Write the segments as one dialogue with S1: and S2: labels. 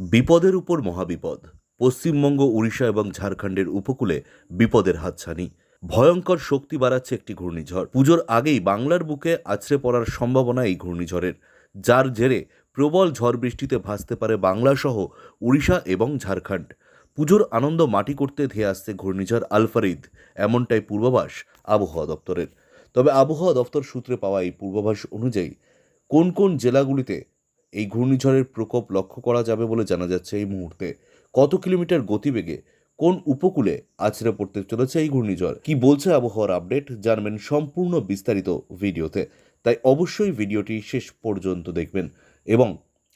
S1: বিপদের উপর মহাবিপদ। পশ্চিমবঙ্গ, উড়িষ্যা এবং ঝাড়খণ্ডের উপকূলে বিপদের হাতছানি। ভয়ঙ্কর শক্তি বাড়াচ্ছে একটি ঘূর্ণিঝড়। পুজোর আগেই বাংলার বুকে আছড়ে পড়ার সম্ভাবনা এই ঘূর্ণিঝড়ের। যার জেরে প্রবল ঝড় বৃষ্টিতে ভাসতে পারে বাংলাসহ উড়িষ্যা এবং ঝাড়খণ্ড। পুজোর আনন্দ মাটি করতে ধেয়ে আসছে ঘূর্ণিঝড় আলফারিদ এমনটাই পূর্বাভাস আবহাওয়া দপ্তরের। তবে আবহাওয়া দপ্তর সূত্রে পাওয়া এই পূর্বাভাস অনুযায়ী কোন কোন জেলাগুলিতে এই ঘূর্ণিঝড়ের প্রকোপ লক্ষ্য করা যাবে বলে জানা যাচ্ছে এই মুহূর্তে। কত কিলোমিটার গতিবেগে কোন উপকূলে আছড়ে পড়তে চলেছে এই ঘূর্ণিঝড়? কি বলছে আবহাওয়ার আপডেট? জানবেন সম্পূর্ণ বিস্তারিত ভিডিওতে। তাই অবশ্যই ভিডিওটি শেষ পর্যন্ত দেখবেন এবং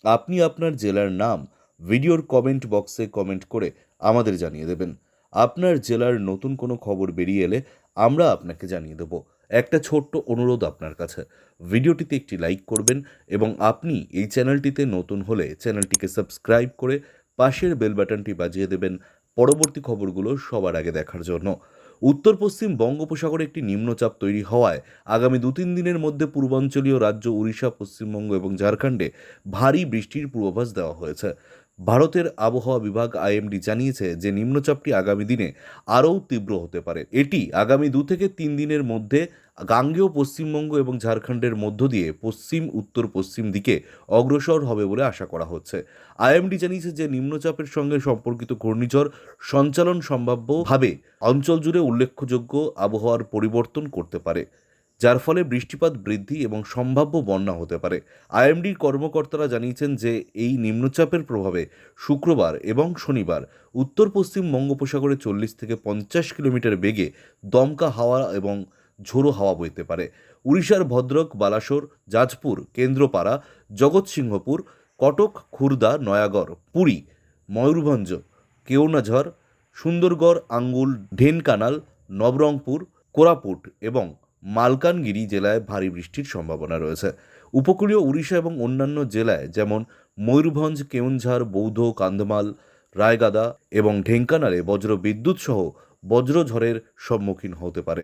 S1: আপনি আপনার জেলার নাম ভিডিওর কমেন্ট বক্সে কমেন্ট করে আমাদের জানিয়ে দেবেন। আপনার জেলার নতুন কোনো খবর বেরিয়ে এলে আমরা আপনাকে জানিয়ে দেব। একটা ছোট্ট অনুরোধ আপনার কাছে। ভিডিওটিতে একটি লাইক করবেন এবং আপনি এই চ্যানেলটিতে নতুন হলে চ্যানেলটিকে সাবস্ক্রাইব করে পাশের বেল বাটনটি বাজিয়ে দেবেন পরবর্তী খবরগুলো সবার আগে দেখার জন্য। উত্তর পশ্চিম বঙ্গোপসাগরে একটি নিম্নচাপ তৈরি হওয়ায় আগামী দু তিন দিনের মধ্যে পূর্বাঞ্চলীয় রাজ্য উড়িষ্যা, পশ্চিমবঙ্গ এবং ঝাড়খণ্ডে ভারী বৃষ্টির পূর্বাভাস দেওয়া হয়েছে। ভারতের আবহাওয়া বিভাগ আইএমডি জানিয়েছে যে নিম্নচাপটি আগামী দিনে আরও তীব্র হতে পারে। এটি আগামী দু থেকে তিন দিনের মধ্যে গাঙ্গেয়, পশ্চিমবঙ্গ এবং ঝাড়খণ্ডের মধ্য দিয়ে পশ্চিম, উত্তর, পশ্চিম দিকে অগ্রসর হবে বলে আশা করা হচ্ছে। আইএমডি জানিয়েছে যে নিম্নচাপের সঙ্গে সম্পর্কিত ঘূর্ণিঝড় সঞ্চালন সম্ভাব্যভাবে অঞ্চল জুড়ে উল্লেখযোগ্য আবহাওয়ার পরিবর্তন করতে পারে। যার ফলে বৃষ্টিপাত বৃদ্ধি এবং সম্ভাব্য বন্যা হতে পারে। আইএমডির কর্মকর্তারা জানিয়েছেন যে, এই নিম্নচাপের প্রভাবে শুক্রবার এবং শনিবার উত্তর পশ্চিম বঙ্গোপসাগরে চল্লিশ থেকে পঞ্চাশ কিলোমিটার বেগে দমকা হাওয়া এবং ঝোড়ো হাওয়া বইতে পারে। উড়িষ্যার ভদ্রক, বালাসোর জাজপুর কেন্দ্রপাড়া, জগৎসিংহপুর, কটক, খুর্দা, নয়াগড়, পুরী, ময়ূরভঞ্জ, কেওনাঝড়, সুন্দরগড়, আঙ্গুল, ঢেনকানাল নবরঙ্গপুর কোরাপুট এবং মালকানগিরি জেলায় ভারী বৃষ্টির সম্ভাবনা রয়েছে। উপকূলীয় উড়িষ্যা এবং অন্যান্য জেলায় যেমন ময়ূরভঞ্জ, কেউনঝাড়, বৌদ্ধ কান্ধমাল রায়গাদা এবং ঢেঙ্কানালে বজ্র বিদ্যুৎ সহ বজ্রঝড়ের সম্মুখীন হতে পারে।